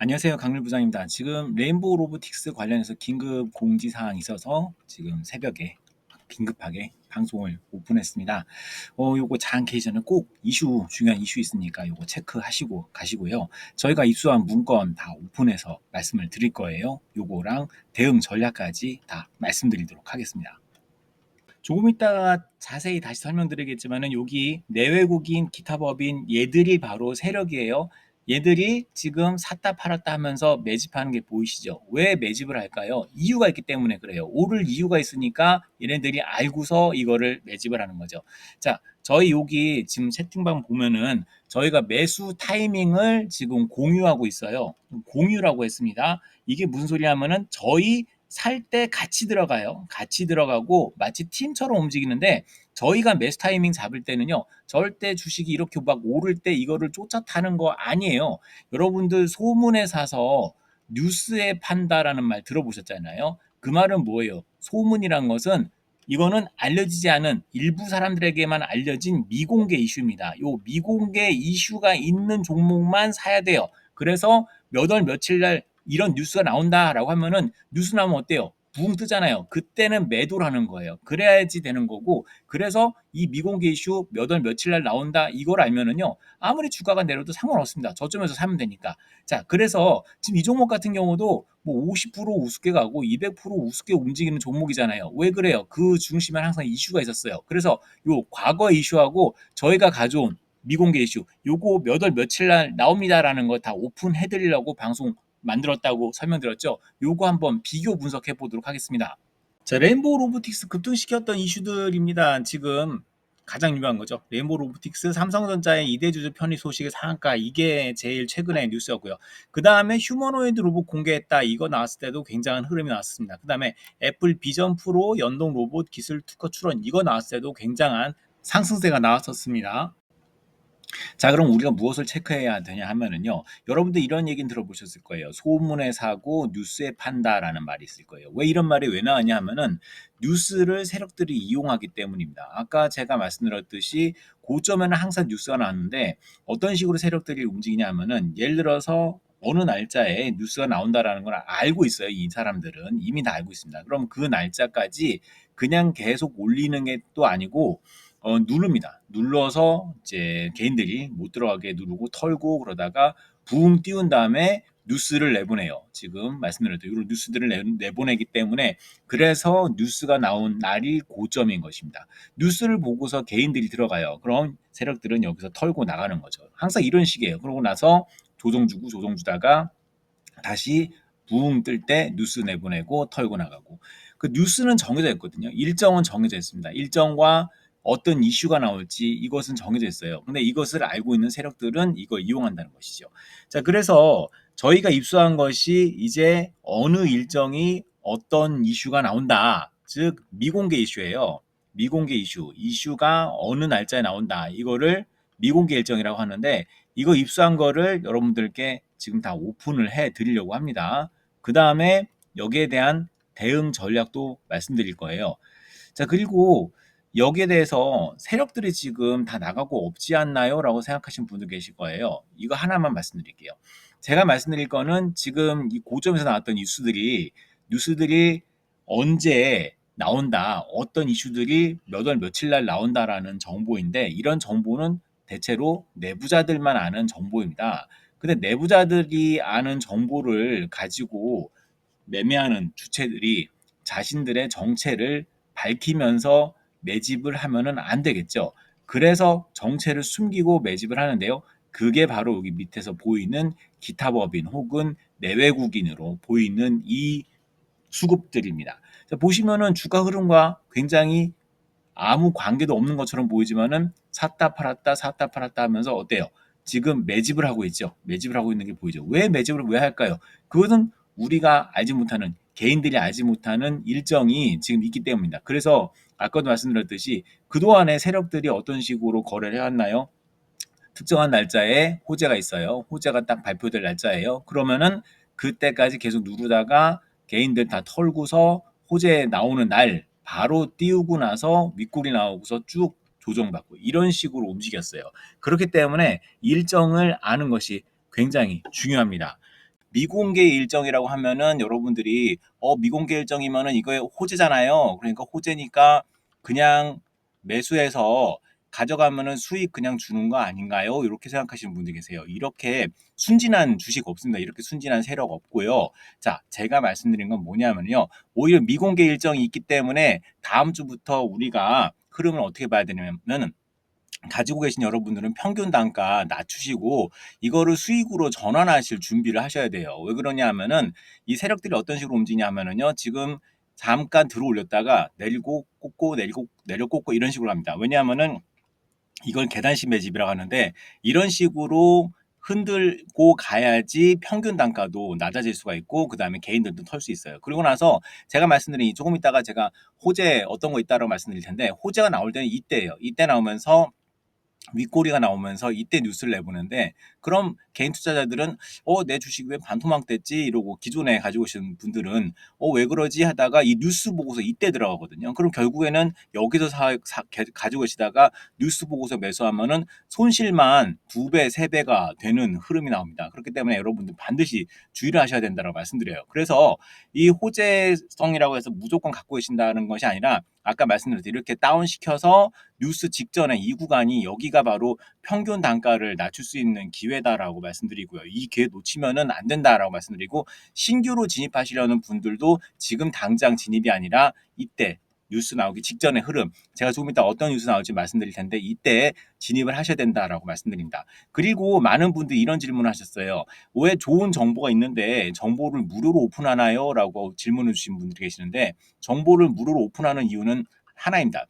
안녕하세요. 강일 부장입니다. 지금 레인보우 로보틱스 관련해서 긴급 공지 사항이 있어서 지금 새벽에 긴급하게 방송을 오픈했습니다. 어, 요거 전에 꼭 이슈, 중요한 이슈 있으니까 요거 체크하시고 가시고요. 저희가 입수한 문건 다 오픈해서 말씀을 드릴 거예요. 요거랑 대응 전략까지 다 말씀드리도록 하겠습니다. 조금 이따가 자세히 다시 설명드리겠지만은 여기 내외국인 기타 법인 얘들이 바로 세력이에요. 얘들이 지금 샀다 팔았다 하면서 매집하는 게 보이시죠? 왜 매집을 할까요? 이유가 있기 때문에 그래요. 오를 이유가 있으니까 얘네들이 알고서 이거를 매집을 하는 거죠. 자, 저희 여기 지금 채팅방 보면은 저희가 매수 타이밍을 지금 공유하고 있어요. 공유라고 했습니다. 이게 무슨 소리냐면은 저희 살 때 같이 들어가요. 같이 들어가고 마치 팀처럼 움직이는데 저희가 매수 타이밍 잡을 때는요. 절대 주식이 이렇게 막 오를 때 이거를 쫓아 타는 거 아니에요. 여러분들 소문에 사서 뉴스에 판다라는 말 들어보셨잖아요. 그 말은 뭐예요? 소문이란 것은 이거는 알려지지 않은 일부 사람들에게만 알려진 미공개 이슈입니다. 요 미공개 이슈가 있는 종목만 사야 돼요. 그래서 몇 월 며칠 날 이런 뉴스가 나온다라고 하면은 뉴스 나오면 어때요? 붕 뜨잖아요. 그때는 매도를 하는 거예요. 그래야지 되는 거고 그래서 이 미공개 이슈 몇 월 며칠 날 나온다 이걸 알면은요 아무리 주가가 내려도 상관없습니다. 저점에서 사면 되니까. 자 그래서 지금 이 종목 같은 경우도 뭐 50% 우습게 가고 200% 우습게 움직이는 종목이잖아요. 왜 그래요? 그 중심에 항상 이슈가 있었어요. 그래서 요 과거 이슈하고 저희가 가져온 미공개 이슈 요거 몇 월 며칠 날 나옵니다라는 거 다 오픈해 드리려고 방송 만들었다고 설명드렸죠. 요거 한번 비교 분석해 보도록 하겠습니다. 자, 레인보우 로보틱스 급등시켰던 이슈들입니다. 지금 가장 유명한 거죠. 레인보우 로보틱스 삼성전자의 이대주주 편입 소식의 상한가 이게 제일 최근의 뉴스였고요. 그 다음에 휴머노이드 로봇 공개했다 이거 나왔을 때도 굉장한 흐름이 나왔습니다. 그 다음에 애플 비전 프로 연동 로봇 기술 특허 출원 이거 나왔을 때도 굉장한 상승세가 나왔었습니다. 자, 그럼 우리가 무엇을 체크해야 되냐 하면은요. 여러분들 이런 얘기는 들어보셨을 거예요. 소문에 사고 뉴스에 판다라는 말이 있을 거예요. 왜 이런 말이 왜 나왔냐 하면은 뉴스를 세력들이 이용하기 때문입니다. 아까 제가 말씀드렸듯이 고점에는 항상 뉴스가 나왔는데 어떤 식으로 세력들이 움직이냐 하면은 예를 들어서 어느 날짜에 뉴스가 나온다라는 걸 알고 있어요. 이 사람들은 이미 다 알고 있습니다. 그럼 그 날짜까지 그냥 계속 올리는 게 또 아니고 어, 누릅니다. 눌러서 이제 개인들이 못 들어가게 누르고 털고 그러다가 붕 띄운 다음에 뉴스를 내보내요. 지금 말씀드렸던 이런 뉴스들을 내, 내보내기 때문에 그래서 뉴스가 나온 날이 고점인 것입니다. 뉴스를 보고서 개인들이 들어가요. 그럼 세력들은 여기서 털고 나가는 거죠. 항상 이런 식이에요. 그러고 나서 조정 주고 조정 주다가 다시 붕뜰때 뉴스 내보내고 털고 나가고 그 뉴스는 정해져 있거든요. 일정은 정해져 있습니다. 일정과 어떤 이슈가 나올지 이것은 정해져 있어요. 근데 이것을 알고 있는 세력들은 이걸 이용한다는 것이죠. 자, 그래서 저희가 입수한 것이 이제 어느 일정이 어떤 이슈가 나온다. 즉 미공개 이슈예요. 미공개 이슈. 이슈가 어느 날짜에 나온다. 이거를 미공개 일정이라고 하는데 이거 입수한 거를 여러분들께 지금 다 오픈을 해 드리려고 합니다. 그 다음에 여기에 대한 대응 전략도 말씀드릴 거예요. 자, 그리고 여기에 대해서 세력들이 지금 다 나가고 없지 않나요? 라고 생각하시는 분들 계실 거예요. 이거 하나만 말씀드릴게요. 제가 말씀드릴 거는 지금 이 고점에서 나왔던 뉴스들이 뉴스들이 언제 나온다, 어떤 이슈들이 몇 월 며칠 날 나온다라는 정보인데 이런 정보는 대체로 내부자들만 아는 정보입니다. 근데 내부자들이 아는 정보를 가지고 매매하는 주체들이 자신들의 정체를 밝히면서 매집을 하면은 안 되겠죠. 그래서 정체를 숨기고 매집을 하는데요. 그게 바로 여기 밑에서 보이는 기타 법인 혹은 내외국인으로 보이는 이 수급들입니다. 자, 보시면은 주가 흐름과 굉장히 아무 관계도 없는 것처럼 보이지만은 샀다 팔았다 샀다 팔았다 하면서 어때요? 지금 매집을 하고 있죠. 매집을 하고 있는 게 보이죠. 왜 매집을 왜 할까요? 그것은 우리가 알지 못하는 개인들이 알지 못하는 일정이 지금 있기 때문입니다. 그래서 아까도 말씀드렸듯이 그동안의 세력들이 어떤 식으로 거래를 해왔나요? 특정한 날짜에 호재가 있어요. 호재가 딱 발표될 날짜예요. 그러면은 그때까지 계속 누르다가 개인들 다 털고서 호재 나오는 날 바로 띄우고 나서 윗골이 나오고서 쭉 조정받고 이런 식으로 움직였어요. 그렇기 때문에 일정을 아는 것이 굉장히 중요합니다. 미공개 일정이라고 하면은 여러분들이 어 미공개 일정이면은 이거 호재잖아요. 그러니까 호재니까 그냥 매수해서 가져가면은 수익 그냥 주는 거 아닌가요? 이렇게 생각하시는 분들 계세요. 이렇게 순진한 주식 없습니다. 이렇게 순진한 세력 없고요. 자, 제가 말씀드린 건 뭐냐면요. 오히려 미공개 일정이 있기 때문에 다음 주부터 우리가 흐름을 어떻게 봐야 되냐면은 가지고 계신 여러분들은 평균 단가 낮추시고 이거를 수익으로 전환하실 준비를 하셔야 돼요. 왜 그러냐 하면은 이 세력들이 어떤 식으로 움직이냐 하면은요. 지금 잠깐 들어 올렸다가 내리고 꽂고 내리고 내려 꽂고 이런 식으로 합니다. 왜냐하면은 이걸 계단식 매집이라고 하는데 이런 식으로 흔들고 가야지 평균 단가도 낮아질 수가 있고 그 다음에 개인들도 털 수 있어요. 그리고 나서 제가 말씀드린 이 조금 있다가 제가 호재 어떤 거 있다라고 말씀드릴 텐데 호재가 나올 때는 이때예요. 이때 나오면서 윗꼬리가 나오면서 이때 뉴스를 내보는데 그럼 개인 투자자들은 어 내 주식 왜 반토막 됐지 이러고 기존에 가지고 오신 분들은 어 왜 그러지 하다가 이 뉴스 보고서 이때 들어가거든요. 그럼 결국에는 여기서 사, 사 가지고 계시다가 뉴스 보고서 매수하면은 손실만 두 배, 세 배가 되는 흐름이 나옵니다. 그렇기 때문에 여러분들 반드시 주의를 하셔야 된다고 말씀드려요. 그래서 이 호재성이라고 해서 무조건 갖고 계신다는 것이 아니라 아까 말씀드렸듯이 이렇게 다운시켜서 뉴스 직전에 이 구간이 여기가 바로 평균 단가를 낮출 수 있는 기회다라고 말씀드리고요. 이 기회 놓치면은 안 된다라고 말씀드리고 신규로 진입하시려는 분들도 지금 당장 진입이 아니라 이때 뉴스 나오기 직전의 흐름 제가 조금 이따 어떤 뉴스 나올지 말씀드릴 텐데 이때 진입을 하셔야 된다라고 말씀드립니다. 그리고 많은 분들이 이런 질문을 하셨어요. 왜 좋은 정보가 있는데 정보를 무료로 오픈하나요? 라고 질문을 주신 분들이 계시는데 정보를 무료로 오픈하는 이유는 하나입니다.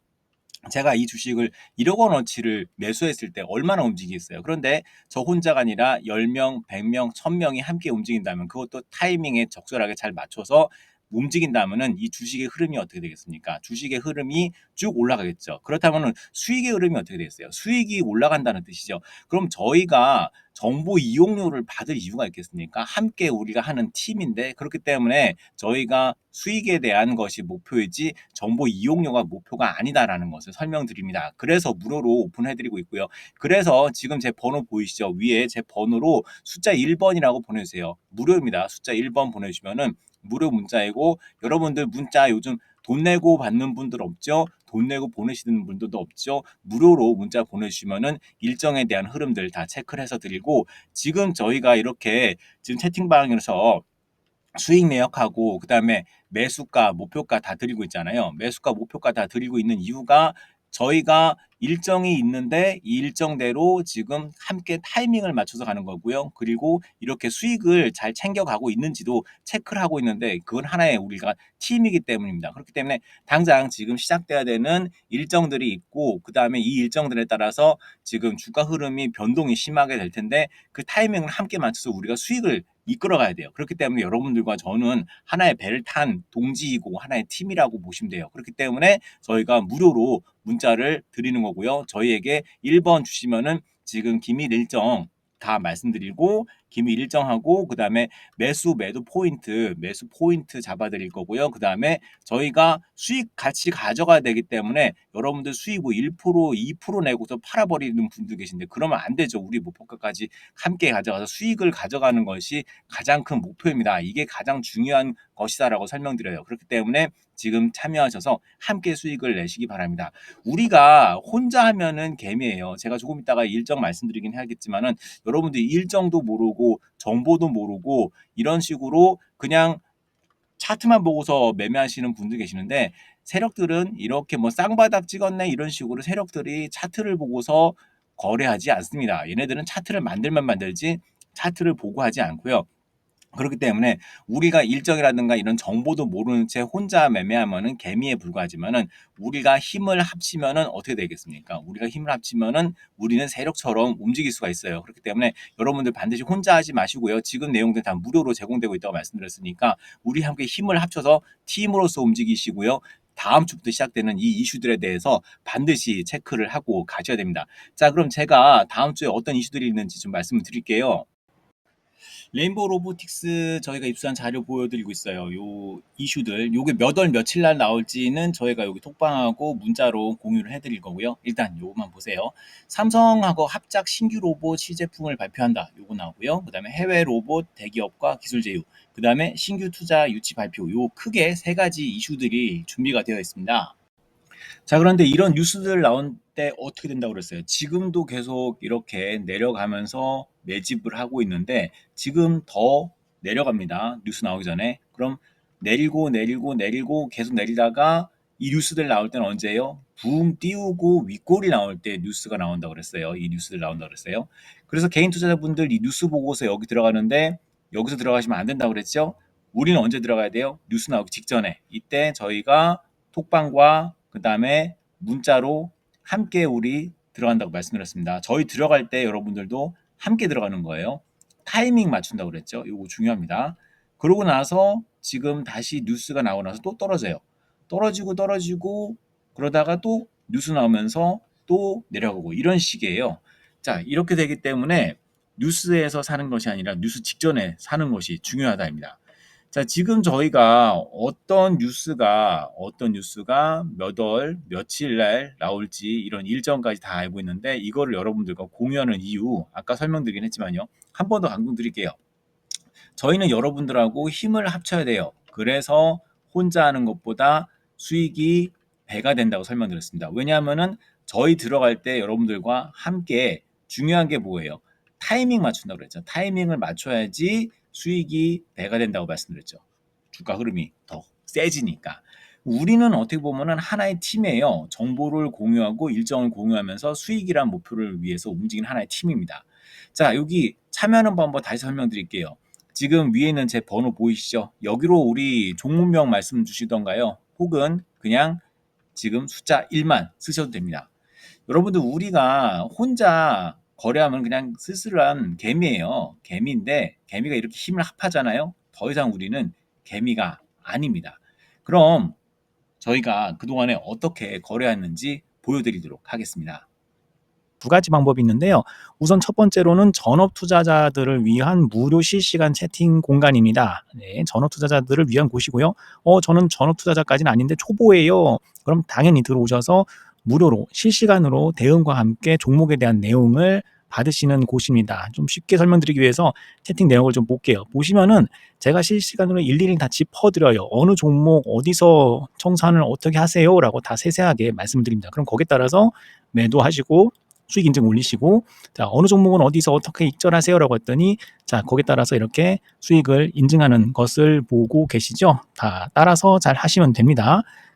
제가 이 주식을 1억 원어치를 매수했을 때 얼마나 움직이겠어요. 그런데 저 혼자가 아니라 10명, 100명, 1000명이 함께 움직인다면 그것도 타이밍에 적절하게 잘 맞춰서 움직인다면은 이 주식의 흐름이 어떻게 되겠습니까? 주식의 흐름이 쭉 올라가겠죠. 그렇다면은 수익의 흐름이 어떻게 되겠어요? 수익이 올라간다는 뜻이죠. 그럼 저희가 정보 이용료를 받을 이유가 있겠습니까? 함께 우리가 하는 팀인데 그렇기 때문에 저희가 수익에 대한 것이 목표이지 정보 이용료가 목표가 아니다라는 것을 설명드립니다. 그래서 무료로 오픈해드리고 있고요. 그래서 지금 제 번호 보이시죠? 위에 제 번호로 숫자 1번이라고 보내주세요. 무료입니다. 숫자 1번 보내주시면은 무료 문자이고 여러분들 문자 요즘 돈 내고 받는 분들 없죠? 돈 내고 보내시는 분들도 없죠? 무료로 문자 보내주시면은 일정에 대한 흐름들 다 체크를 해서 드리고 지금 저희가 이렇게 지금 채팅방에서 수익 내역하고 그다음에 매수가, 목표가 다 드리고 있잖아요. 매수가, 목표가 다 드리고 있는 이유가 저희가 일정이 있는데 이 일정대로 지금 함께 타이밍을 맞춰서 가는 거고요. 그리고 이렇게 수익을 잘 챙겨가고 있는지도 체크를 하고 있는데 그건 하나의 우리가 팀이기 때문입니다. 그렇기 때문에 당장 지금 시작돼야 되는 일정들이 있고 그 다음에 이 일정들에 따라서 지금 주가 흐름이 변동이 심하게 될 텐데 그 타이밍을 함께 맞춰서 우리가 수익을 이끌어가야 돼요. 그렇기 때문에 여러분들과 저는 하나의 배를 탄 동지이고 하나의 팀이라고 보시면 돼요. 그렇기 때문에 저희가 무료로 문자를 드리는 거고요. 저희에게 1번 주시면은 지금 기밀 일정 다 말씀드리고 기밀 일정하고 그 다음에 매수 매도 포인트 매수 포인트 잡아드릴 거고요. 그 다음에 저희가 수익 같이 가져가야 되기 때문에 여러분들 수익 뭐 1% 2% 내고서 팔아버리는 분들 계신데 그러면 안 되죠. 우리 목표가까지 함께 가져가서 수익을 가져가는 것이 가장 큰 목표입니다. 이게 가장 중요한 것이다라고 설명드려요. 그렇기 때문에 지금 참여하셔서 함께 수익을 내시기 바랍니다. 우리가 혼자 하면은 개미예요. 제가 조금 이따가 일정 말씀드리긴 해야겠지만은 여러분들이 일정도 모르고 정보도 모르고 이런 식으로 그냥 차트만 보고서 매매하시는 분들 계시는데 세력들은 이렇게 뭐 쌍바닥 찍었네 이런 식으로 세력들이 차트를 보고서 거래하지 않습니다. 얘네들은 차트를 만들면 만들지 차트를 보고 하지 않고요. 그렇기 때문에 우리가 일정이라든가 이런 정보도 모르는 채 혼자 매매하면은 개미에 불과하지만은 우리가 힘을 합치면은 어떻게 되겠습니까? 우리가 힘을 합치면은 우리는 세력처럼 움직일 수가 있어요. 그렇기 때문에 여러분들 반드시 혼자 하지 마시고요. 지금 내용들 다 무료로 제공되고 있다고 말씀드렸으니까 우리 함께 힘을 합쳐서 팀으로서 움직이시고요. 다음 주부터 시작되는 이 이슈들에 대해서 반드시 체크를 하고 가셔야 됩니다. 자, 그럼 제가 다음 주에 어떤 이슈들이 있는지 좀 말씀을 드릴게요. 레인보우 로보틱스 저희가 입수한 자료 보여드리고 있어요. 요 이슈들, 요게 몇 월 며칠 날 나올지는 저희가 여기 톡방하고 문자로 공유를 해드릴 거고요. 일단 요것만 보세요. 삼성하고 합작 신규 로봇 시제품을 발표한다. 요거 나오고요. 그 다음에 해외 로봇 대기업과 기술 제휴, 그 다음에 신규 투자 유치 발표. 요 크게 세 가지 이슈들이 준비가 되어 있습니다. 자, 그런데 이런 뉴스들 나온 때 어떻게 된다고 그랬어요? 지금도 계속 이렇게 내려가면서 매집을 하고 있는데 지금 더 내려갑니다. 뉴스 나오기 전에. 그럼 내리고 내리고 내리고 계속 내리다가 이 뉴스들 나올 때는 언제예요? 붕 띄우고 윗골이 나올 때 뉴스가 나온다고 그랬어요. 이 뉴스들 나온다고 그랬어요. 그래서 개인 투자자분들 이 뉴스 보고서 여기 들어가는데 여기서 들어가시면 안 된다고 그랬죠? 우리는 언제 들어가야 돼요? 뉴스 나오기 직전에. 이때 저희가 톡방과 그 다음에 문자로 함께 우리 들어간다고 말씀드렸습니다. 저희 들어갈 때 여러분들도 함께 들어가는 거예요. 타이밍 맞춘다고 그랬죠. 이거 중요합니다. 그러고 나서 지금 다시 뉴스가 나오고 나서 또 떨어져요. 떨어지고 떨어지고 그러다가 또 뉴스 나오면서 또 내려가고 이런 식이에요. 자, 이렇게 되기 때문에 뉴스에서 사는 것이 아니라 뉴스 직전에 사는 것이 중요하다입니다. 자, 지금 저희가 어떤 뉴스가 어떤 뉴스가 몇 월, 며칠 날 나올지 이런 일정까지 다 알고 있는데 이거를 여러분들과 공유하는 이유 아까 설명드리긴 했지만요. 한 번 더 강조드릴게요. 저희는 여러분들하고 힘을 합쳐야 돼요. 그래서 혼자 하는 것보다 수익이 배가 된다고 설명드렸습니다. 왜냐하면은 저희 들어갈 때 여러분들과 함께 중요한 게 뭐예요? 타이밍 맞춘다고 그랬죠. 타이밍을 맞춰야지 수익이 배가 된다고 말씀드렸죠. 주가 흐름이 더 세지니까. 우리는 어떻게 보면은 하나의 팀이에요. 정보를 공유하고 일정을 공유하면서 수익이란 목표를 위해서 움직이는 하나의 팀입니다. 자, 여기 참여하는 방법 다시 설명드릴게요. 지금 위에 있는 제 번호 보이시죠? 여기로 우리 종목명 말씀 주시던가요? 혹은 그냥 지금 숫자 1만 쓰셔도 됩니다. 여러분들 우리가 혼자 거래하면 그냥 쓸쓸한 개미예요. 개미인데 개미가 이렇게 힘을 합하잖아요. 더 이상 우리는 개미가 아닙니다. 그럼 저희가 그동안에 어떻게 거래했는지 보여드리도록 하겠습니다. 두 가지 방법이 있는데요. 우선 첫 번째로는 전업 투자자들을 위한 무료 실시간 채팅 공간입니다. 네, 전업 투자자들을 위한 곳이고요. 어, 저는 전업 투자자까지는 아닌데 초보예요. 그럼 당연히 들어오셔서 무료로 실시간으로 대응과 함께 종목에 대한 내용을 받으시는 곳입니다. 좀 쉽게 설명드리기 위해서 채팅 내용을 좀 볼게요. 보시면은 제가 실시간으로 일일이 다 짚어드려요. 어느 종목 어디서 청산을 어떻게 하세요라고 다 세세하게 말씀드립니다. 그럼 거기에 따라서 매도하시고 수익 인증 올리시고 자 어느 종목은 어디서 어떻게 익절하세요라고 했더니 자 거기에 따라서 이렇게 수익을 인증하는 것을 보고 계시죠. 다 따라서 잘 하시면 됩니다.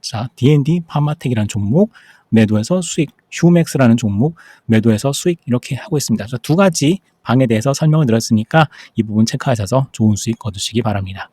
자 D&D 파마텍이라는 종목 매도해서 수익, 휴맥스라는 종목 매도해서 수익 이렇게 하고 있습니다. 그래서 두 가지 방에 대해서 설명을 드렸으니까 이 부분 체크하셔서 좋은 수익 거두시기 바랍니다.